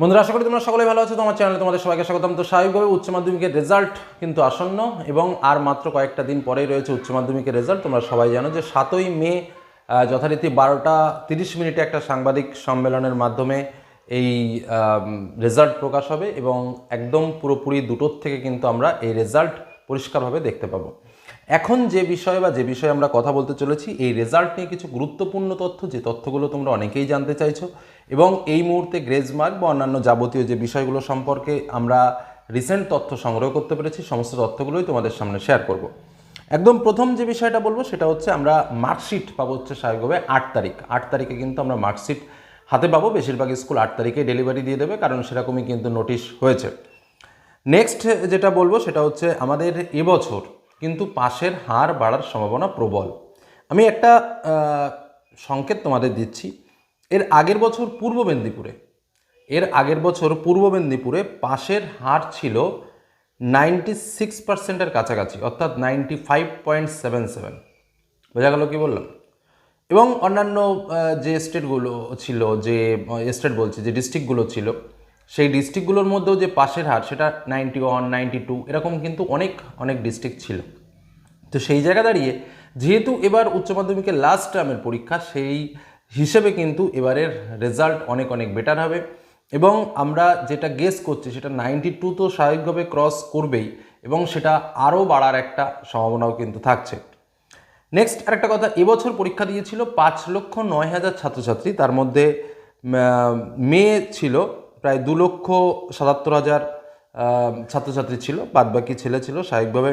বন্ধুরা, আশা করি তোমরা সকলে ভালো আছো। তোমার চ্যানেলে তোমাদের সবাইকে স্বাগতম। তো স্বাভাবিকভাবে উচ্চ মাধ্যমিকের রেজাল্ট কিন্তু আসন্ন এবং আর মাত্র কয়েকটা দিন পরেই রয়েছে উচ্চ মাধ্যমিকের রেজাল্ট। তোমরা সবাই জানো যে সাতই মে যথারীতি বারোটা তিরিশ মিনিটে একটা সাংবাদিক সম্মেলনের মাধ্যমে এই রেজাল্ট প্রকাশ হবে এবং একদম পুরোপুরি দুটোর থেকে কিন্তু আমরা এই রেজাল্ট পরিষ্কারভাবে দেখতে পাবো। এখন যে বিষয়ে বা যে বিষয়ে আমরা কথা বলতে চলেছি, এই রেজাল্ট নিয়ে কিছু গুরুত্বপূর্ণ তথ্য, যে তথ্যগুলো তোমরা অনেকেই জানতে চাইছো এবং এই মুহূর্তে গ্রেজমার্ক বা অন্যান্য যাবতীয় যে বিষয়গুলো সম্পর্কে আমরা রিসেন্ট তথ্য সংগ্রহ করতে পেরেছি, সমস্ত তথ্যগুলোই তোমাদের সামনে শেয়ার করব। একদম প্রথম যে বিষয়টা বলব সেটা হচ্ছে আমরা মার্কশিট পাবো হচ্ছে স্বাভাবিকভাবে আট তারিখ। আট তারিখে কিন্তু আমরা মার্কশিট হাতে পাবো, বেশিরভাগ স্কুল আট তারিখে ডেলিভারি দিয়ে দেবে, কারণ সেরকমই কিন্তু নোটিশ হয়েছে। নেক্সট যেটা বলব সেটা হচ্ছে আমাদের এবছর কিন্তু পাশের হার বাড়ার সম্ভাবনা প্রবল। আমি একটা সংকেত তোমাদের দিচ্ছি। এর আগের বছর পূর্ব মেদিনীপুরে, এর আগের বছর পূর্ব মেদিনীপুরে পাশের হার ছিল নাইনটি সিক্স পার্সেন্টের কাছাকাছি, অর্থাৎ ninety five point seven seven বোঝা গেল কি বললাম? এবং অন্যান্য যে স্টেটগুলো ছিল, যে স্টেট বলছি, যে ডিস্ট্রিক্টগুলো ছিল, সেই ডিস্ট্রিক্টগুলোর মধ্যেও যে পাশের হার সেটা নাইনটি ওয়ান নাইনটি টু এরকম কিন্তু অনেক অনেক ডিস্ট্রিক্ট ছিল। তো সেই জায়গা দাঁড়িয়ে, যেহেতু এবার উচ্চ মাধ্যমিকের লাস্ট টার্মের পরীক্ষা, সেই হিসেবে কিন্তু এবারের রেজাল্ট অনেক অনেক বেটার হবে। এবং আমরা যেটা গেস করছি, সেটা নাইনটি টু তো স্বাভাবিকভাবে ক্রস করবেই এবং সেটা আরও বাড়ার একটা সম্ভাবনাও কিন্তু থাকছে। নেক্সট আরেকটা কথা, এবছর পরীক্ষা দিয়েছিল পাঁচ লক্ষ নয় হাজার ছাত্রছাত্রী। তার মধ্যে মেয়ে ছিল প্রায় দু লক্ষ সাতাত্তর হাজার ছাত্রছাত্রী ছিল বাদ বাকি ছেলে ছিল। স্বাভাবিকভাবে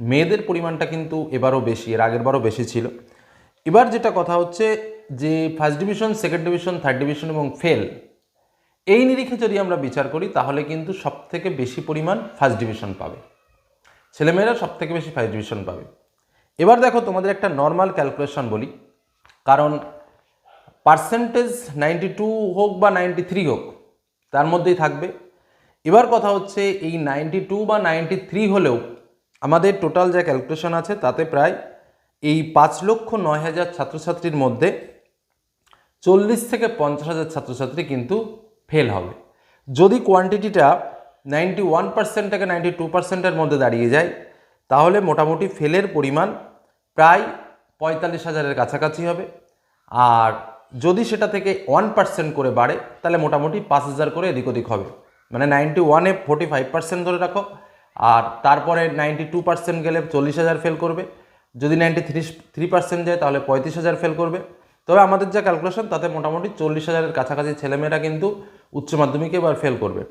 মেয়েদের পরিমাণটা কিন্তু এবারও বেশি, এর আগের বারও বেশি ছিল। এবার যেটা কথা হচ্ছে যে first division second division third division এবং ফেল এই নিরিখে যদি আমরা বিচার করি, তাহলে কিন্তু সবথেকে বেশি পরিমাণ ফার্স্ট ডিভিশন পাবে। ছেলেমেয়েরা সব থেকে বেশি ফার্স্ট ডিভিশন পাবে। এবার দেখো তোমাদের একটা নর্মাল ক্যালকুলেশন বলি। কারণ পার্সেন্টেজ নাইনটি টু হোক বা নাইনটি থ্রি হোক, তার মধ্যেই থাকবে। এবার কথা হচ্ছে, এই নাইনটি টু বা নাইনটি থ্রি হলেও আমাদের টোটাল যা ক্যালকুলেশন আছে, তাতে প্রায় এই পাঁচ লক্ষ নয় হাজার ছাত্রছাত্রীর মধ্যে চল্লিশ থেকে পঞ্চাশ হাজার ছাত্রছাত্রী কিন্তু ফেল হবে। যদি কোয়ান্টিটিটা নাইনটি ওয়ান পার্সেন্ট থেকে নাইনটি টু পার্সেন্টের মধ্যে দাঁড়িয়ে যায়, তাহলে মোটামুটি ফেলের পরিমাণ প্রায় পঁয়তাল্লিশ হাজারের কাছাকাছি হবে। আর যদি সেটা থেকে ওয়ান পার্সেন্ট করে বাড়ে, তাহলে মোটামুটি পাঁচ হাজার করে এদিক ওদিক হবে। মানে নাইনটি ওয়ানে ফোর্টি ফাইভ পার্সেন্ট ধরে রাখো, আর তারপরে নাইনটি টু পার্সেন্ট গেলে চল্লিশ হাজার ফেল করবে। যদি নাইনটি থ্রি থ্রি পার্সেন্ট যায়, তাহলে পঁয়ত্রিশ হাজার ফেল করবে। তবে আমাদের যা ক্যালকুলেশন তাতে মোটামুটি চল্লিশ হাজারের কাছাকাছি ছেলেমেয়েরা কিন্তু উচ্চ মাধ্যমিকে এবার ফেল করবে।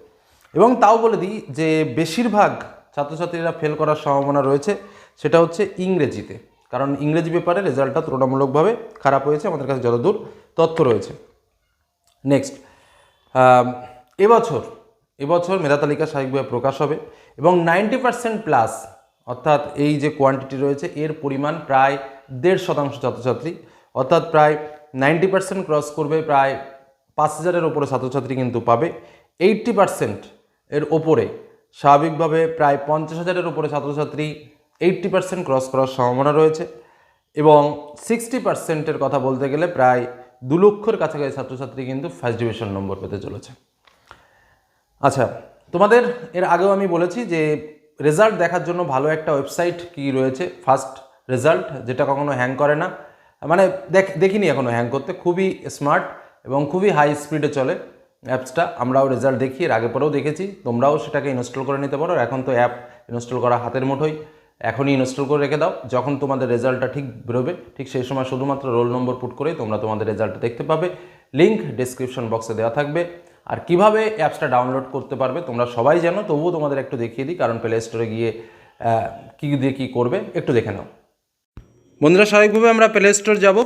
এবং তাও বলে দিই যে বেশিরভাগ ছাত্রছাত্রীরা ফেল করার সম্ভাবনা রয়েছে, সেটা হচ্ছে ইংরেজিতে। কারণ ইংরেজি পেপারে রেজাল্টটা তুলনামূলকভাবে খারাপ হয়েছে, আমাদের কাছে যতদূর তথ্য রয়েছে। নেক্সট এবছর এবছর মেধা তালিকা স্বাভাবিকভাবে প্রকাশ হবে এবং নাইনটি পার্সেন্ট প্লাস অর্থাৎ এই যে কোয়ান্টিটি রয়েছে, এর পরিমাণ প্রায় দেড় শতাংশ ছাত্রছাত্রী অর্থাৎ প্রায় নাইনটি পার্সেন্ট ক্রস করবে প্রায় পাঁচ হাজারের ওপরে ছাত্রছাত্রী কিন্তু পাবে। এইট্টি পার্সেন্ট এর ওপরে স্বাভাবিকভাবে প্রায় পঞ্চাশ হাজারের ওপরে ছাত্রছাত্রী এইট্টি পার্সেন্ট ক্রস করার সম্ভাবনা রয়েছে এবং সিক্সটি পার্সেন্টের কথা বলতে গেলে প্রায় দু লক্ষর কাছাকাছি ছাত্রছাত্রী কিন্তু ফার্স্ট ডিভিশন নম্বর পেতে চলেছে। আচ্ছা তোমাদের এর আগেও আমি বলেছি যে রেজাল্ট দেখার জন্য ভালো একটা ওয়েবসাইট কি রয়েছে? ফার্স্ট রেজাল্ট, যেটা কখনো হ্যাং করে না। মানে দেখ, দেখিনি এখনও হ্যাং করতে। খুবই স্মার্ট এবং খুবই হাই স্পিডে চলে অ্যাপসটা আমরাও রেজাল্ট দেখি, এর আগে পরেও দেখেছি। তোমরাও সেটাকে ইনস্টল করে নিতে পারো। এখন তো অ্যাপ ইনস্টল করা হাতের মুঠোই। এখনই ইনস্টল করে রেখে দাও। যখন তোমাদের রেজাল্টটা ঠিক বেরোবে, ঠিক সেই সময় শুধুমাত্র রোল নম্বর পুট করেই তোমরা তোমাদের রেজাল্ট দেখতে পাবে। লিঙ্ক ডিসক্রিপশন বক্সে দেওয়া থাকবে। আর কীভাবে অ্যাপসটা ডাউনলোড করতে পারবে, তোমরা সবাই জানো। তবুও তোমাদের একটু দেখিয়ে দিই, কারণ প্লে স্টোরে গিয়ে কী দিয়ে কী করবে, একটু দেখে নাও। বন্ধুরা, স্বাভাবিকভাবে আমরা প্লে স্টোর যাব।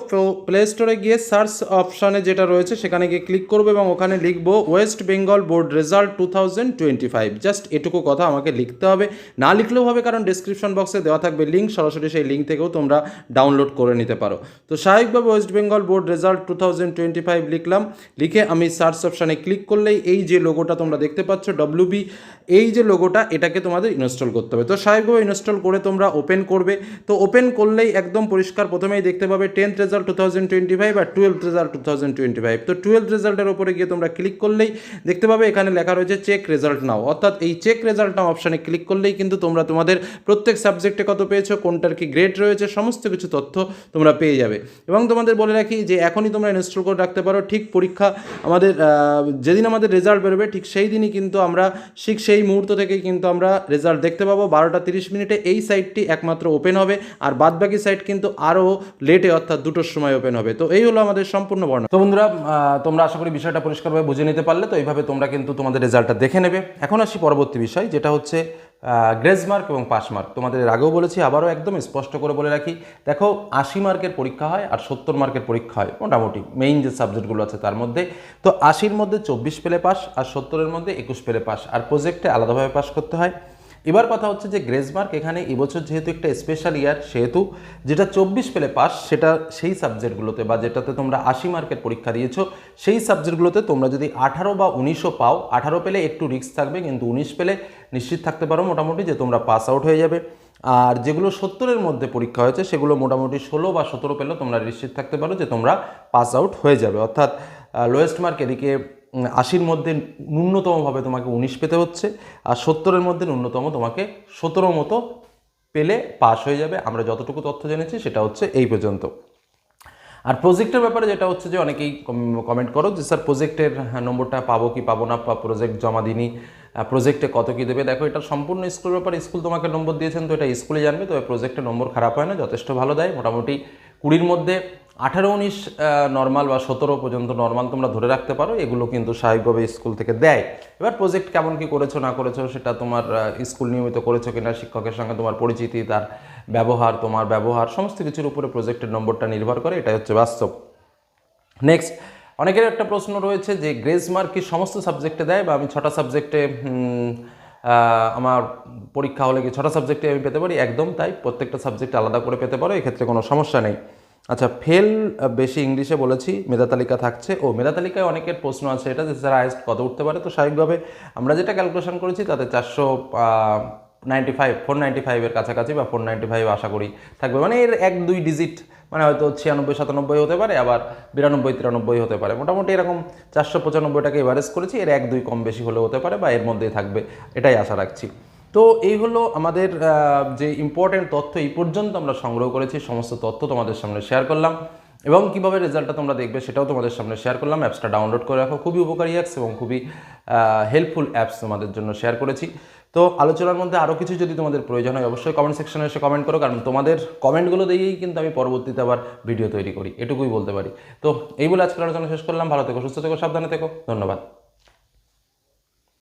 প্লে স্টোরে গিয়ে সার্চ অপশানে যেটা রয়েছে, সেখানে গিয়ে ক্লিক করব এবং ওখানে লিখব West Bengal board result two thousand twenty five just এটুকু কথা আমাকে লিখতে হবে। না লিখলেও হবে, কারণ ডিসক্রিপশন বক্সে দেওয়া থাকবে লিঙ্ক সরাসরি সেই লিঙ্ক থেকেও তোমরা ডাউনলোড করে নিতে পারো। তো স্বাভাবিকভাবে West Bengal board result two thousand twenty five লিখলাম। লিখে আমি সার্চ অপশানে ক্লিক করলেই এই যে লোগোটা তোমরা দেখতে পাচ্ছ ডব্লিউবি এই যে লোগোটা এটাকে তোমাদের ইনস্টল করতে হবে। তো স্বাভাবিকভাবে ইনস্টল করে তোমরা ওপেন করবে। তো ওপেন করলেই একদম একদম পরিষ্কার। প্রথমেই দেখতে পাবে tenth result two thousand twenty five আর twelfth result two thousand twenty five তো টুয়েলথ রেজাল্টের উপরে গিয়ে তোমরা ক্লিক করলেই দেখতে পাবে এখানে লেখা রয়েছে চেক রেজাল্ট নাও অর্থাৎ এই চেক রেজাল্ট নাও অপশানে ক্লিক করলেই কিন্তু তোমরা তোমাদের প্রত্যেক সাবজেক্টে কত পেয়েছ, কোনটার কি গ্রেড রয়েছে, সমস্ত কিছু তথ্য তোমরা পেয়ে যাবে। এবং তোমাদের বলে রাখি যে এখনই তোমরা ইনস্টল করে রাখতে পারো। ঠিক পরীক্ষা আমাদের যেদিন আমাদের রেজাল্ট বেরোবে, ঠিক সেই দিনই কিন্তু আমরা, ঠিক সেই মুহূর্ত থেকেই কিন্তু আমরা রেজাল্ট দেখতে পাবো। বারোটা তিরিশ মিনিটে এই সাইটটি একমাত্র ওপেন হবে। আর বাদবাকি সাইট কিন্তু আরও লেটে অর্থাৎ দুটোর সময় ওপেন হবে। তো এই হলো আমাদের সম্পূর্ণ বর্ণনা। তো বন্ধুরা তোমরা আশা করি বিষয়টা পরিষ্কারভাবে বুঝে নিতে পারলে, তো এইভাবে তোমরা কিন্তু তোমাদের রেজাল্টটা দেখে নেবে। এখন আসি পরবর্তী বিষয়, যেটা হচ্ছে গ্রেজ মার্ক এবং পাস মার্ক। তোমাদের আগেও বলেছি, আবারও একদম স্পষ্ট করে বলে রাখি। দেখো, আশি মার্কের পরীক্ষা হয় আর সত্তর মার্কের পরীক্ষা হয়, মোটামুটি মেইন যে সাবজেক্টগুলো আছে তার মধ্যে। তো আশির মধ্যে চব্বিশ পেলে পাস আর সত্তরের মধ্যে একুশ পেলে পাস। আর প্রজেক্টে আলাদাভাবে পাস করতে হয়। এবার কথা হচ্ছে যে গ্রেজ মার্ক এখানে এবছর যেহেতু একটা স্পেশাল ইয়ার সেহেতু যেটা চব্বিশ পেলে পাস, সেটা সেই সাবজেক্টগুলোতে বা যেটাতে তোমরা আশি মার্কের পরীক্ষা দিয়েছ, সেই সাবজেক্টগুলোতে তোমরা যদি আঠারো বা উনিশও পাও, আঠারো পেলে একটু রিস্ক থাকবে, কিন্তু উনিশ পেলে নিশ্চিত থাকতে পারো মোটামুটি যে তোমরা পাস আউট হয়ে যাবে। আর যেগুলো সত্তরের মধ্যে পরীক্ষা হয়েছে, সেগুলো মোটামুটি ষোলো বা সতেরো পেলেও তোমরা নিশ্চিত থাকতে পারো যে তোমরা পাস আউট হয়ে যাবে। অর্থাৎ লোয়েস্ট মার্ক এদিকে আশির মধ্যে ন্যূনতমভাবে তোমাকে উনিশ পেতে হচ্ছে, আর সত্তরের মধ্যে ন্যূনতম তোমাকে সতেরো মতো পেলে পাস হয়ে যাবে। আমরা যতটুকু তথ্য জেনেছি সেটা হচ্ছে এই পর্যন্ত। আর প্রজেক্টের ব্যাপারে যেটা হচ্ছে যে অনেকেই কমেন্ট করো যে, স্যার, প্রজেক্টের নম্বরটা পাবো কি পাবো না? বা প্রজেক্ট জমা দিনি প্রজেক্টে কত কি দেবে? দেখো, এটা সম্পূর্ণ স্কুলের ব্যাপারে, স্কুল তোমাকে নম্বর দিয়েছেন, তো এটা স্কুলে জানবে, তবে প্রজেক্টের নম্বর খারাপ হয় না, যথেষ্ট ভালো দেয়। মোটামুটি কুড়ির মধ্যে আঠারো, উনিশ নর্মাল বা সতেরো পর্যন্ত নর্মাল তোমরা ধরে রাখতে পারো, এগুলো কিন্তু স্বাভাবিকভাবে স্কুল থেকে দেয়। এবার প্রজেক্ট কেমন কি করেছ, না করেছ, সেটা তোমার স্কুল নিয়মিত করেছ কিনা, শিক্ষকের সঙ্গে তোমার পরিচিতি, তার ব্যবহার, তোমার ব্যবহার, সমস্ত কিছুর উপরে প্রজেক্টের নম্বরটা নির্ভর করে, এটাই হচ্ছে বাস্তব। নেক্সট অনেকের একটা প্রশ্ন রয়েছে যে গ্রেজ মার্ক কি সমস্ত সাবজেক্টে দেয়? বা আমি ছটা সাবজেক্টে আমার পরীক্ষা হলে কি ছটা সাবজেক্টে আমি পেতে পারি? একদম তাই, প্রত্যেকটা সাবজেক্ট আলাদা করে পেতে পারো, এক্ষেত্রে কোনো সমস্যা নেই। আচ্ছা ফেল বেশি ইংলিশে বলেছি মেধা তালিকা থাকছে। ও মেধা তালিকায় অনেকের প্রশ্ন আছে, এটা যে স্যার হাইস্ট কত উঠতে পারে? তো স্বাভাবিকভাবে আমরা যেটা ক্যালকুলেশন করেছি, তাতে চারশো নাইনটি ফাইভ ফোর নাইনটি ফাইভের কাছাকাছি বা ফোর নাইনটি ফাইভ আশা করি থাকবে। মানে এর এক, দুই ডিজিট মানে হয়তো ছিয়ানব্বই, সাতানব্বই হতে পারে, আবার বিরানব্বই, তিরানব্বই হতে পারে। মোটামুটি এরকম চারশো পঁচানব্বইটাকে এভারেজ করেছি, এর এক, দুই কম বেশি হলেও হতে পারে বা এর মধ্যেই থাকবে, এটাই আশা রাখছি। তো এই হলো আমাদের যে ইম্পর্টেন্ট তথ্য এই পর্যন্ত আমরা সংগ্রহ করেছি, সমস্ত তথ্য তোমাদের সামনে শেয়ার করলাম। এবং কীভাবে রেজাল্টটা তোমরা দেখবে সেটাও তোমাদের সামনে শেয়ার করলাম। অ্যাপসটা ডাউনলোড করে রাখো, খুবই উপকারী অ্যাপস এবং খুবই হেল্পফুল অ্যাপস তোমাদের জন্য শেয়ার করেছি। তো আলোচনার মধ্যে আরও কিছু যদি তোমাদের প্রয়োজন হয়, অবশ্যই কমেন্ট সেকশনে এসে কমেন্ট করো, কারণ তোমাদের কমেন্টগুলো দিয়েই কিন্তু আমি পরবর্তীতে আবার ভিডিও তৈরি করি, এটুকুই বলতে পারি। তো এই বলে আজকের আলোচনা শেষ করলাম, ভালো থেকো, সুস্থ থেকো, সাবধানে থেকো, ধন্যবাদ।